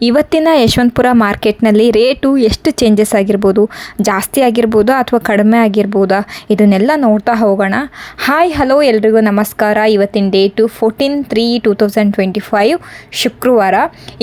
ಇವತ್ತಿನ ಯಶವಂತಪುರ ಮಾರ್ಕೆಟ್ನಲ್ಲಿ ರೇಟು ಎಷ್ಟು ಚೇಂಜಸ್ ಆಗಿರ್ಬೋದು? ಜಾಸ್ತಿ ಆಗಿರ್ಬೋದಾ ಅಥವಾ ಕಡಿಮೆ ಆಗಿರ್ಬೋದಾ? ಇದನ್ನೆಲ್ಲ ನೋಡ್ತಾ ಹೋಗೋಣ. ಹಾಯ್ ಹಲೋ ಎಲ್ರಿಗೂ ನಮಸ್ಕಾರ. ಇವತ್ತಿನ date fourteen three two thousand twenty five ಶುಕ್ರವಾರ.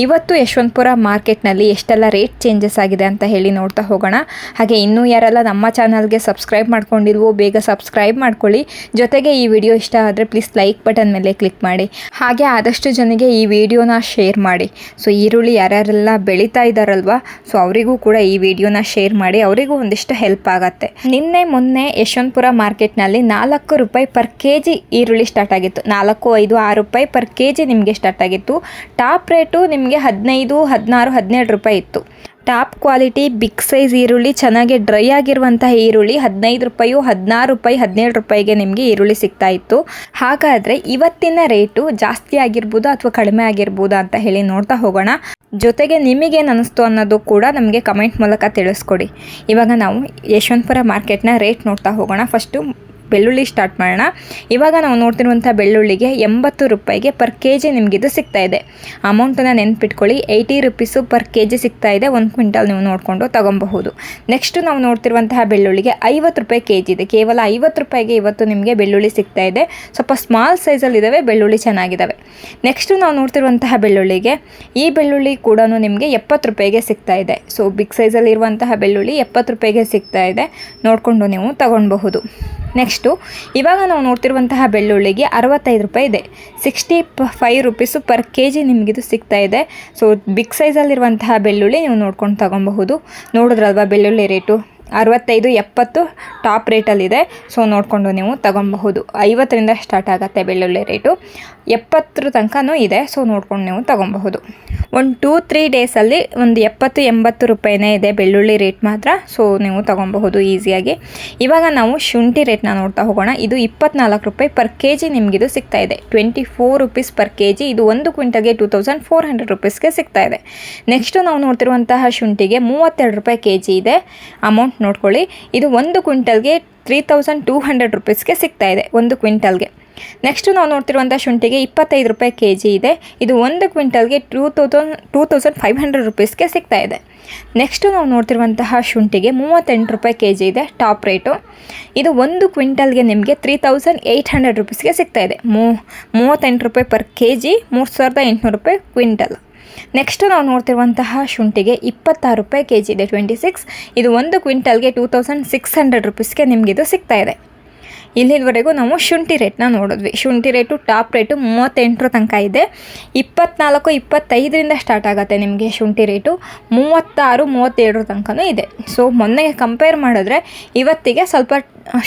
ಇವತ್ತು ಯಶವಂತಪುರ ಮಾರ್ಕೆಟ್ನಲ್ಲಿ ಎಷ್ಟೆಲ್ಲ ರೇಟ್ ಚೇಂಜಸ್ ಆಗಿದೆ ಅಂತ ಹೇಳಿ ನೋಡ್ತಾ ಹೋಗೋಣ. ಹಾಗೆ ಇನ್ನೂ ಯಾರೆಲ್ಲ ನಮ್ಮ ಚಾನಲ್ಗೆ ಸಬ್ಸ್ಕ್ರೈಬ್ ಮಾಡ್ಕೊಂಡಿಲ್ವೋ ಬೇಗ ಸಬ್ಸ್ಕ್ರೈಬ್ ಮಾಡ್ಕೊಳ್ಳಿ. ಜೊತೆಗೆ ಈ ವಿಡಿಯೋ ಇಷ್ಟ ಆದರೆ ಪ್ಲೀಸ್ ಲೈಕ್ ಬಟನ್ ಮೇಲೆ ಕ್ಲಿಕ್ ಮಾಡಿ. ಹಾಗೆ ಆದಷ್ಟು ಜನಗೆ ಈ ವಿಡಿಯೋನ ಶೇರ್ ಮಾಡಿ. ಸೊ ಈರುಳ್ಳಿ ಯಾರ್ಯಾರೆಲ್ಲ ಬೆಳೀತಾ ಇದ್ದಾರಲ್ವಾ ಸೊ ಅವರಿಗೂ ಕೂಡ ಈ ವಿಡಿಯೋನ ಶೇರ್ ಮಾಡಿ, ಅವರಿಗೂ ಒಂದಿಷ್ಟು ಹೆಲ್ಪ್ ಆಗತ್ತೆ. ನಿನ್ನೆ, ಮೊನ್ನೆ ಯಶವಂತಪುರ ಮಾರ್ಕೆಟ್ನಲ್ಲಿ ನಾಲ್ಕು ರೂಪಾಯಿ ಪರ್ ಕೆ ಜಿ ಈರುಳ್ಳಿ ಸ್ಟಾರ್ಟ್ ಆಗಿತ್ತು. ನಾಲ್ಕು, ಐದು, ಆರು ರೂಪಾಯಿ ಪರ್ ಕೆ ಜಿ ನಿಮಗೆ ಸ್ಟಾರ್ಟ್ ಆಗಿತ್ತು. ಟಾಪ್ ರೇಟು ನಿಮಗೆ ಹದಿನೈದು, ಹದಿನಾರು, ಹದಿನೇಳು ರೂಪಾಯಿ ಇತ್ತು. ಟಾಪ್ ಕ್ವಾಲಿಟಿ ಬಿಗ್ ಸೈಜ್ ಈರುಳ್ಳಿ, ಚೆನ್ನಾಗಿ ಡ್ರೈ ಆಗಿರುವಂತಹ ಈರುಳ್ಳಿ, ಹದಿನೈದು ರೂಪಾಯಿ, ಹದಿನಾರು ರೂಪಾಯಿ, ಹದಿನೇಳು ರೂಪಾಯಿಗೆ ನಿಮಗೆ ಈರುಳ್ಳಿ ಸಿಗ್ತಾ ಇತ್ತು. ಹಾಗಾದರೆ ಇವತ್ತಿನ ರೇಟು ಜಾಸ್ತಿ ಆಗಿರ್ಬೋದು ಅಥವಾ ಕಡಿಮೆ ಆಗಿರ್ಬೋದಾ ಅಂತ ಹೇಳಿ ನೋಡ್ತಾ ಹೋಗೋಣ. ಜೊತೆಗೆ ನಿಮಗೇನು ಅನ್ನಿಸ್ತು ಅನ್ನೋದು ಕೂಡ ನಮಗೆ ಕಮೆಂಟ್ ಮೂಲಕ ತಿಳಿಸ್ಕೊಡಿ. ಇವಾಗ ನಾವು ಯಶವಂತಪುರ ಮಾರ್ಕೆಟ್ನ ರೇಟ್ ನೋಡ್ತಾ ಹೋಗೋಣ. ಫಸ್ಟು ಬೆಳ್ಳುಳ್ಳಿ ಸ್ಟಾರ್ಟ್ ಮಾಡೋಣ. ಇವಾಗ ನಾವು ನೋಡ್ತಿರುವಂಥ ಬೆಳ್ಳುಳ್ಳಿಗೆ ಎಂಬತ್ತು ರೂಪಾಯಿಗೆ ಪರ್ ಕೆ ಜಿ ನಿಮಗಿದು ಸಿಗ್ತಾ ಇದೆ. ಅಮೌಂಟನ್ನು ನೆನ್ಪಿಟ್ಕೊಳ್ಳಿ. Eighty rupees per K G ಸಿಗ್ತಾ ಇದೆ. ಒಂದು ಕ್ವಿಂಟಲ್ ನೀವು ನೋಡಿಕೊಂಡು ತೊಗೊಬಹುದು. ನೆಕ್ಸ್ಟು ನಾವು ನೋಡ್ತಿರುವಂತಹ ಬೆಳ್ಳುಳ್ಳಿಗೆ ಐವತ್ತು ರೂಪಾಯಿ ಕೆ ಜಿ ಇದೆ. ಕೇವಲ ಐವತ್ತು ರೂಪಾಯಿಗೆ ಇವತ್ತು ನಿಮಗೆ ಬೆಳ್ಳುಳ್ಳಿ ಸಿಗ್ತಾ ಇದೆ. ಸ್ವಲ್ಪ ಸ್ಮಾಲ್ ಸೈಜಲ್ಲಿದ್ದಾವೆ ಬೆಳ್ಳುಳ್ಳಿ ಚೆನ್ನಾಗಿದ್ದಾವೆ ನೆಕ್ಸ್ಟು ನಾವು ನೋಡ್ತಿರುವಂತಹ ಬೆಳ್ಳುಳ್ಳಿಗೆ ಈ ಬೆಳ್ಳುಳ್ಳಿ ಕೂಡ ನಿಮಗೆ ಎಪ್ಪತ್ತು ರೂಪಾಯಿಗೆ ಸಿಗ್ತಾ ಇದೆ. ಸೊ ಬಿಗ್ ಸೈಜಲ್ಲಿರುವಂತಹ ಬೆಳ್ಳುಳ್ಳಿ ಎಪ್ಪತ್ತು ರೂಪಾಯಿಗೆ ಸಿಗ್ತಾ ಇದೆ. ನೋಡಿಕೊಂಡು ನೀವು ತಗೊಳ್ಬಹುದು ನೆಕ್ಸ್ಟು ಇವಾಗ ನಾವು ನೋಡ್ತಿರುವಂತಹ ಬೆಳ್ಳುಳ್ಳಿಗೆ ಅರವತ್ತೈದು ರೂಪಾಯಿ ಇದೆ. ಸಿಕ್ಸ್ಟಿ ಪ five rupees per K G ನಿಮಗಿದು ಸಿಗ್ತಾ ಇದೆ. ಸೊ ಬಿಗ್ ಸೈಜಲ್ಲಿರುವಂತಹ ಬೆಳ್ಳುಳ್ಳಿ ನೀವು ನೋಡ್ಕೊಂಡು ತಗೊಬಹುದು ನೋಡಿದ್ರಲ್ವಾ ಬೆಳ್ಳುಳ್ಳಿ ರೇಟು? ಅರವತ್ತೈದು, ಎಪ್ಪತ್ತು ಟಾಪ್ ರೇಟಲ್ಲಿದೆ. ಸೊ ನೋಡಿಕೊಂಡು ನೀವು ತಗೊಬಹುದು ಐವತ್ತರಿಂದ ಸ್ಟಾರ್ಟ್ ಆಗುತ್ತೆ ಬೆಳ್ಳುಳ್ಳಿ ರೇಟು. ಎಪ್ಪತ್ತರ ತನಕನೂ ಇದೆ. ಸೊ ನೋಡ್ಕೊಂಡು ನೀವು ತಗೊಬಹುದು ಒಂದು ಟೂ ತ್ರೀ ಡೇಸಲ್ಲಿ ಒಂದು ಎಪ್ಪತ್ತು, ಎಂಬತ್ತು ರೂಪಾಯಿನೇ ಇದೆ ಬೆಳ್ಳುಳ್ಳಿ ರೇಟ್ ಮಾತ್ರ. ಸೊ ನೀವು ತಗೊಬಹುದು ಈಸಿಯಾಗಿ. ಇವಾಗ ನಾವು ಶುಂಠಿ ರೇಟ್ನ ನೋಡ್ತಾ ಹೋಗೋಣ. ಇದು ಇಪ್ಪತ್ನಾಲ್ಕು ರೂಪಾಯಿ ಪರ್ ಕೆ ಜಿ ನಿಮಗಿದು ಸಿಗ್ತಾ ಇದೆ. Twenty four rupees per K G ಇದು ಒಂದು ಕ್ವಿಂಟಲ್ಗೆ ಟೂ ತೌಸಂಡ್ ಫೋರ್ ಹಂಡ್ರೆಡ್ ರುಪೀಸ್ಗೆ ಸಿಗ್ತಾ ಇದೆ. ನೆಕ್ಸ್ಟು ನಾವು ನೋಡ್ತಿರುವಂತಹ ಶುಂಠಿಗೆ ಮೂವತ್ತೆರಡು ರೂಪಾಯಿ ಕೆ ಜಿ ಇದೆ. ಅಮೌಂಟ್ ನೋಡ್ಕೊಳ್ಳಿ. ಇದು ಒಂದು ಕ್ವಿಂಟಲ್ಗೆ ತ್ರೀ ತೌಸಂಡ್ ಟೂ ಹಂಡ್ರೆಡ್ ರುಪೀಸ್ಗೆ ಸಿಗ್ತಾ ಇದೆ, ಒಂದು ಕ್ವಿಂಟಲ್ಗೆ. ನೆಕ್ಸ್ಟು ನಾವು ನೋಡ್ತಿರುವಂಥ ಶುಂಠಿಗೆ ಇಪ್ಪತ್ತೈದು ರೂಪಾಯಿ ಕೆ ಜಿ ಇದೆ. ಇದು ಒಂದು ಕ್ವಿಂಟಲ್ಗೆ two thousand two thousand five hundred ರುಪೀಸ್ಗೆ ಸಿಗ್ತಾ ಇದೆ. ನೆಕ್ಸ್ಟು ನಾವು ನೋಡ್ತಿರುವಂತಹ ಶುಂಠಿಗೆ ಮೂವತ್ತೆಂಟು ರೂಪಾಯಿ ಕೆ ಜಿ ಇದೆ, ಟಾಪ್ ರೇಟು. ಇದು ಒಂದು ಕ್ವಿಂಟಲ್ಗೆ ನಿಮಗೆ ತ್ರೀ ತೌಸಂಡ್ ಏಯ್ಟ್ ಹಂಡ್ರೆಡ್ ರುಪೀಸ್ಗೆ ಸಿಗ್ತಾ ಇದೆ. ಮೂವತ್ತೆಂಟು ರೂಪಾಯಿ ಪರ್ ಕೆ ಜಿ ಮೂರು ಸಾವಿರದ ಎಂಟುನೂರು ರೂಪಾಯಿ ಕ್ವಿಂಟಲ್. ನೆಕ್ಸ್ಟ್ ನಾವು ನೋಡ್ತಿರುವಂತಹ ಶುಂಠಿಗೆ ಇಪ್ಪತ್ತಾರು ರೂಪಾಯಿ ಕೆ ಜಿ ಇದೆ ಟ್ವೆಂಟಿ ಸಿಕ್ಸ್ ಇದು ಒಂದು ಕ್ವಿಂಟಲ್ಗೆ ಟೂ ತೌಸಂಡ್ ಸಿಕ್ಸ್ ಹಂಡ್ರೆಡ್ ರುಪೀಸ್ಗೆ ನಿಮಗಿದು ಸಿಗ್ತಾ ಇದೆ. ಇಲ್ಲಿವರೆಗೂ ನಾವು ಶುಂಠಿ ರೇಟ್ನ ನೋಡಿದ್ವಿ. ಶುಂಠಿ ರೇಟು ಟಾಪ್ ರೇಟು ಮೂವತ್ತೆಂಟರ ತನಕ ಇದೆ. ಇಪ್ಪತ್ನಾಲ್ಕು, ಇಪ್ಪತ್ತೈದರಿಂದ ಸ್ಟಾರ್ಟ್ ಆಗುತ್ತೆ ನಿಮಗೆ ಶುಂಠಿ ರೇಟು. ಮೂವತ್ತಾರು ಮೂವತ್ತೇಳರ ತನಕನೂ ಇದೆ. ಸೊ ಮೊನ್ನೆಗೆ ಕಂಪೇರ್ ಮಾಡಿದ್ರೆ ಇವತ್ತಿಗೆ ಸ್ವಲ್ಪ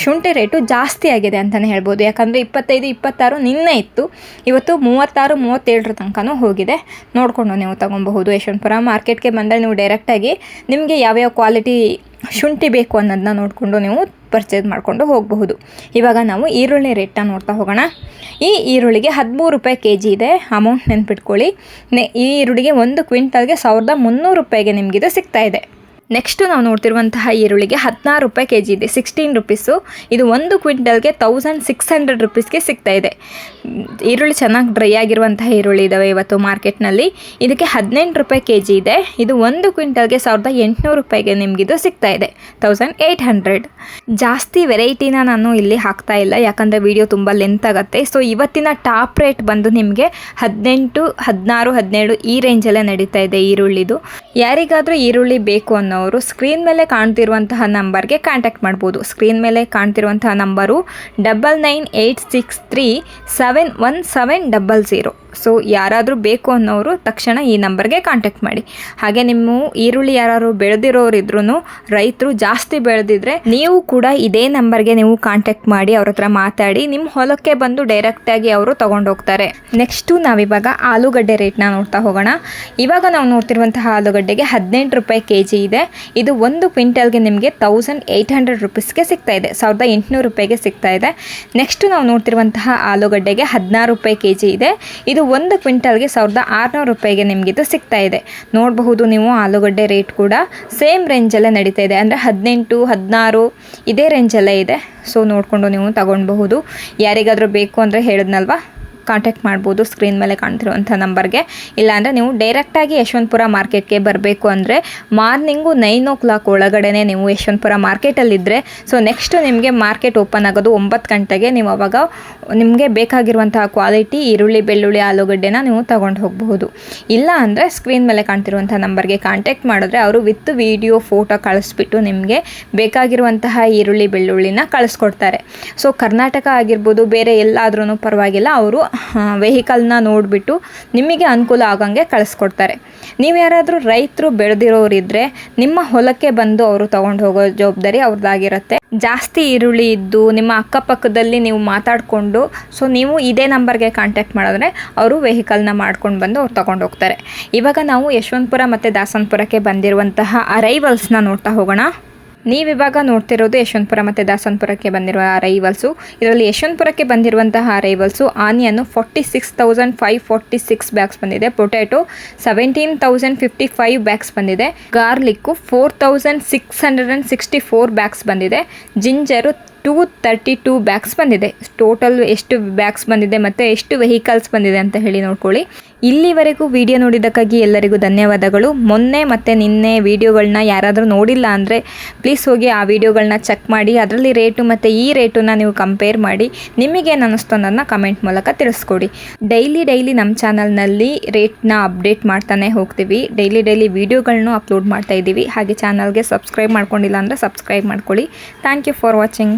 ಶುಂಠಿ ರೇಟು ಜಾಸ್ತಿ ಆಗಿದೆ ಅಂತಲೇ ಹೇಳ್ಬೋದು. ಯಾಕಂದರೆ ಇಪ್ಪತ್ತೈದು, ಇಪ್ಪತ್ತಾರು ನಿನ್ನೆ ಇತ್ತು. ಇವತ್ತು ಮೂವತ್ತಾರು ಮೂವತ್ತೇಳರ ತನಕನೂ ಹೋಗಿದೆ. ನೋಡಿಕೊಂಡು ನೀವು ತೊಗೊಬಹುದು ಯಶವಂತಪುರ ಮಾರ್ಕೆಟ್ಗೆ ಬಂದರೆ ನೀವು ಡೈರೆಕ್ಟಾಗಿ ನಿಮಗೆ ಯಾವ್ಯಾವ ಕ್ವಾಲಿಟಿ ಶುಂಠಿ ಬೇಕು ಅನ್ನೋದನ್ನ ನೋಡಿಕೊಂಡು ನೀವು ಪರ್ಚೇಸ್ ಮಾಡಿಕೊಂಡು ಹೋಗಬಹುದು. ಇವಾಗ ನಾವು ಈರುಳ್ಳಿ ರೇಟ್ನ ನೋಡ್ತಾ ಹೋಗೋಣ. ಈ ಈರುಳ್ಳಿಗೆ ಹದಿಮೂರು ರೂಪಾಯಿ ಕೆ ಜಿ ಇದೆ. ಅಮೌಂಟ್ ನೆನ್ಪಿಟ್ಕೊಳ್ಳಿ. ನೆ, ಈ ಈರುಳ್ಳಿಗೆ ಒಂದು ಕ್ವಿಂಟಲ್ಗೆ ಸಾವಿರದ ಮುನ್ನೂರು ರೂಪಾಯಿಗೆ ನಿಮಗಿದು ಸಿಗ್ತಾ ಇದೆ. ನೆಕ್ಸ್ಟು ನಾವು ನೋಡ್ತಿರುವಂತಹ ಈರುಳ್ಳಿಗೆ ಹದಿನಾರು ರೂಪಾಯಿ ಕೆ ಜಿ ಇದೆ ಸಿಕ್ಸ್ಟೀನ್ ರುಪೀಸು ಇದು ಒಂದು ಕ್ವಿಂಟಲ್ಗೆ ತೌಸಂಡ್ ಸಿಕ್ಸ್ ಹಂಡ್ರೆಡ್ ರುಪೀಸ್ಗೆ ಸಿಗ್ತಾ ಇದೆ. ಈರುಳ್ಳಿ ಚೆನ್ನಾಗಿ ಡ್ರೈ ಆಗಿರುವಂತಹ ಈರುಳ್ಳಿ ಇದಾವೆ ಇವತ್ತು ಮಾರ್ಕೆಟ್ನಲ್ಲಿ ಇದಕ್ಕೆ ಹದಿನೆಂಟು ರೂಪಾಯಿ ಕೆ ಜಿ ಇದೆ. ಇದು ಒಂದು ಕ್ವಿಂಟಲ್ಗೆ ಸಾವಿರದ ಎಂಟುನೂರು ರೂಪಾಯಿಗೆ ನಿಮಗಿದು ಸಿಗ್ತಾ ಇದೆ ತೌಸಂಡ್ ಏಯ್ಟ್ ಹಂಡ್ರೆಡ್ ಜಾಸ್ತಿ ವೆರೈಟಿನ ನಾನು ಇಲ್ಲಿ ಹಾಕ್ತಾ ಇಲ್ಲ, ಯಾಕಂದರೆ ವಿಡಿಯೋ ತುಂಬ ಲೆಂತ್ ಆಗುತ್ತೆ. ಸೊ ಇವತ್ತಿನ ಟಾಪ್ ರೇಟ್ ಬಂದು ನಿಮಗೆ ಹದಿನೆಂಟು, ಹದಿನಾರು, ಹದಿನೇಳು ಈ ರೇಂಜಲ್ಲೇ ನಡೀತಾ ಇದೆ ಈರುಳ್ಳಿದು. ಯಾರಿಗಾದರೂ ಈರುಳ್ಳಿ ಬೇಕು ಅನ್ನೋರು ಸ್ಕ್ರೀನ್ ಮೇಲೆ ಕಾಣ್ತಿರುವಂತಹ ನಂಬರ್ಗೆ ಕಾಂಟ್ಯಾಕ್ಟ್ ಮಾಡ್ಬೋದು. ಸ್ಕ್ರೀನ್ ಮೇಲೆ ಕಾಣ್ತಿರುವಂತಹ number double nine eight six three seven one seven double zero so ಯಾರಾದರೂ ಬೇಕು ಅನ್ನೋರು ತಕ್ಷಣ ಈ ನಂಬರ್ಗೆ ಕಾಂಟ್ಯಾಕ್ಟ್ ಮಾಡಿ. ಹಾಗೆ ನಿಮ್ಮ ಈರುಳ್ಳಿ ಯಾರು ಬೆಳೆದಿರೋರಿದ್ರೂ ರೈತರು ಜಾಸ್ತಿ ಬೆಳೆದಿದ್ರೆ ನೀವು ಕೂಡ ಇದೇ ನಂಬರ್ಗೆ ನೀವು ಕಾಂಟ್ಯಾಕ್ಟ್ ಮಾಡಿ ಅವ್ರ ಹತ್ರ ಮಾತಾಡಿ, ನಿಮ್ಮ ಹೊಲಕ್ಕೆ ಬಂದು ಡೈರೆಕ್ಟಾಗಿ ಅವರು ತೊಗೊಂಡೋಗ್ತಾರೆ. ನೆಕ್ಸ್ಟು ನಾವಿವಾಗ ಆಲೂಗಡ್ಡೆ ರೇಟ್ನ ನೋಡ್ತಾ ಹೋಗೋಣ. ಇವಾಗ ನಾವು ನೋಡ್ತಿರುವಂತಹ ಆಲೂಗಡ್ಡೆಗೆ ಹದಿನೆಂಟು ರೂಪಾಯಿ ಕೆ ಜಿ ಇದೆ. ಇದು ಒಂದು ಕ್ವಿಂಟಲ್ಗೆ ನಿಮಗೆ ತೌಸಂಡ್ ಏಯ್ಟ್ ಹಂಡ್ರೆಡ್ ರುಪೀಸ್ಗೆ ಸಿಗ್ತಾ ಇದೆ. ಸಾವಿರದ ಎಂಟುನೂರು ರೂಪಾಯಿಗೆ ಸಿಗ್ತಾ ಇದೆ. ನೆಕ್ಸ್ಟ್ ನಾವು ನೋಡ್ತಿರುವಂತಹ ಆಲೂಗಡ್ಡೆಗೆ ಹದಿನಾರು ರೂಪಾಯಿ ಕೆ ಜಿ ಇದೆ ಇದು ಒಂದು ಕ್ವಿಂಟಲ್ಗೆ ಸಾವಿರದ ಆರುನೂರು ರೂಪಾಯಿಗೆ ನಿಮಗಿದು ಸಿಗ್ತಾ ಇದೆ. ನೋಡಬಹುದು ನೀವು ಆಲೂಗಡ್ಡೆ ರೇಟ್ ಕೂಡ ಸೇಮ್ ರೇಂಜಲ್ಲೇ ನಡೀತಾ ಇದೆ. ಅಂದರೆ ಹದಿನೆಂಟು, ಹದಿನಾರು ಇದೇ ರೇಂಜಲ್ಲೇ ಇದೆ. ಸೊ ನೋಡಿಕೊಂಡು ನೀವು ತಗೊಳ್ಬಹುದು ಯಾರಿಗಾದರೂ ಬೇಕು ಅಂದರೆ ಹೇಳಿದ್ನಲ್ವಾ? ಕಾಂಟ್ಯಾಕ್ಟ್ ಮಾಡ್ಬೋದು ಸ್ಕ್ರೀನ್ ಮೇಲೆ ಕಾಣ್ತಿರುವಂಥ ನಂಬರ್ಗೆ ಇಲ್ಲಾಂದರೆ ನೀವು ಡೈರೆಕ್ಟಾಗಿ ಯಶವಂತಪುರ ಮಾರ್ಕೆಟ್ಗೆ ಬರಬೇಕು ಅಂದರೆ ಮಾರ್ನಿಂಗು ನೈನ್ ಓ ಕ್ಲಾಕ್ ಒಳಗಡೆ ನೀವು ಯಶವಂತಪುರ ಮಾರ್ಕೆಟಲ್ಲಿದ್ದರೆ ಸೊ ನೆಕ್ಸ್ಟ್ ನಿಮಗೆ ಮಾರ್ಕೆಟ್ ಓಪನ್ ಆಗೋದು ಒಂಬತ್ತು ಗಂಟೆಗೆ. ನೀವು ಅವಾಗ ನಿಮಗೆ ಬೇಕಾಗಿರುವಂತಹ ಕ್ವಾಲಿಟಿ ಈರುಳ್ಳಿ, ಬೆಳ್ಳುಳ್ಳಿ, ಆಲೂಗಡ್ಡೆನ ನೀವು ತಗೊಂಡು ಹೋಗಬಹುದು. ಇಲ್ಲ ಅಂದರೆ ಸ್ಕ್ರೀನ್ ಮೇಲೆ ಕಾಣ್ತಿರುವಂಥ ನಂಬರ್ಗೆ ಕಾಂಟ್ಯಾಕ್ಟ್ ಮಾಡಿದ್ರೆ ಅವರು ವಿತ್ ವಿಡಿಯೋ ಫೋಟೋ ಕಳಿಸ್ಬಿಟ್ಟು ನಿಮಗೆ ಬೇಕಾಗಿರುವಂತಹ ಈರುಳ್ಳಿ, ಬೆಳ್ಳುಳ್ಳಿನ ಕಳಿಸ್ಕೊಡ್ತಾರೆ. ಸೊ ಕರ್ನಾಟಕ ಆಗಿರ್ಬೋದು, ಬೇರೆ ಎಲ್ಲಾದ್ರೂ ಪರವಾಗಿಲ್ಲ, ಅವರು ವೆಹಿಕಲ್ನ ನೋಡಿಬಿಟ್ಟು ನಿಮಗೆ ಅನುಕೂಲ ಆಗಂಗೆ ಕಳಿಸ್ಕೊಡ್ತಾರೆ. ನೀವು ಯಾರಾದರೂ ರೈತರು ಬೆಳೆದಿರೋರಿದ್ದರೆ ನಿಮ್ಮ ಹೊಲಕ್ಕೆ ಬಂದು ಅವರು ತೊಗೊಂಡು ಹೋಗೋ ಜವಾಬ್ದಾರಿ ಅವ್ರದ್ದಾಗಿರುತ್ತೆ. ಜಾಸ್ತಿ ಈರುಳ್ಳಿ ಇದ್ದು ನಿಮ್ಮ ಅಕ್ಕಪಕ್ಕದಲ್ಲಿ ನೀವು ಮಾತಾಡಿಕೊಂಡು ಸೊ ನೀವು ಇದೇ ನಂಬರ್ಗೆ ಕಾಂಟ್ಯಾಕ್ಟ್ ಮಾಡಿದ್ರೆ ಅವರು ವೆಹಿಕಲ್ನ ಮಾಡ್ಕೊಂಡು ಬಂದು ಅವ್ರು ತೊಗೊಂಡು ಹೋಗ್ತಾರೆ. ಇವಾಗ ನಾವು ಯಶವಂತಪುರ ಮತ್ತು ದಾಸನಪುರಕ್ಕೆ ಬಂದಿರುವಂತಹ ಅರೈವಲ್ಸ್ನ ನೋಡ್ತಾ ಹೋಗೋಣ. ನೀವಿವಾಗ ನೋಡ್ತಿರೋದು ಯಶವಂತಪುರ ಮತ್ತು ದಾಸನ್ಪುರಕ್ಕೆ ಬಂದಿರುವ ಅರೈವಲ್ಸು ಇದರಲ್ಲಿ ಯಶವಂತಪುರಕ್ಕೆ ಬಂದಿರುವಂತಹ arrivals onion forty six thousand five forty six bags ಬಂದಿದೆ. Potato seventeen thousand fifty five bags ಬಂದಿದೆ. Garlic four thousand six hundred and sixty four bags ಬಂದಿದೆ. Ginger two thirty two bags ಬಂದಿದೆ. ಟೋಟಲ್ ಎಷ್ಟು bags ಬಂದಿದೆ ಮತ್ತು ಎಷ್ಟು vehicles ಬಂದಿದೆ ಅಂತ ಹೇಳಿ ನೋಡ್ಕೊಳ್ಳಿ. ಇಲ್ಲಿವರೆಗೂ ವಿಡಿಯೋ ನೋಡಿದ್ದಕ್ಕಾಗಿ ಎಲ್ಲರಿಗೂ ಧನ್ಯವಾದಗಳು. ಮೊನ್ನೆ ಮತ್ತು ನಿನ್ನೆ ವೀಡಿಯೋಗಳನ್ನ ಯಾರಾದರೂ ನೋಡಿಲ್ಲ ಅಂದರೆ ಪ್ಲೀಸ್ ಹೋಗಿ ಆ ವೀಡಿಯೋಗಳನ್ನ ಚೆಕ್ ಮಾಡಿ, ಅದರಲ್ಲಿ ರೇಟು ಮತ್ತು ಈ ರೇಟನ್ನ ನೀವು ಕಂಪೇರ್ ಮಾಡಿ ನಿಮಗೇನು ಅನ್ನಿಸ್ತು ಅನ್ನೋದನ್ನ ಕಮೆಂಟ್ ಮೂಲಕ ತಿಳಿಸ್ಕೊಡಿ. ಡೈಲಿ ಡೈಲಿ ನಮ್ಮ ಚಾನಲ್ನಲ್ಲಿ ರೇಟ್ನ ಅಪ್ಡೇಟ್ ಮಾಡ್ತಾನೆ ಹೋಗ್ತೀವಿ. ಡೈಲಿ ಡೈಲಿ ವೀಡಿಯೋಗಳನ್ನೂ ಅಪ್ಲೋಡ್ ಮಾಡ್ತಾ ಇದ್ದೀವಿ ಹಾಗೆ ಚಾನಲ್ಗೆ ಸಬ್ಸ್ಕ್ರೈಬ್ ಮಾಡ್ಕೊಂಡಿಲ್ಲ ಅಂದರೆ ಸಬ್ಸ್ಕ್ರೈಬ್ ಮಾಡ್ಕೊಳ್ಳಿ. Thank you for watching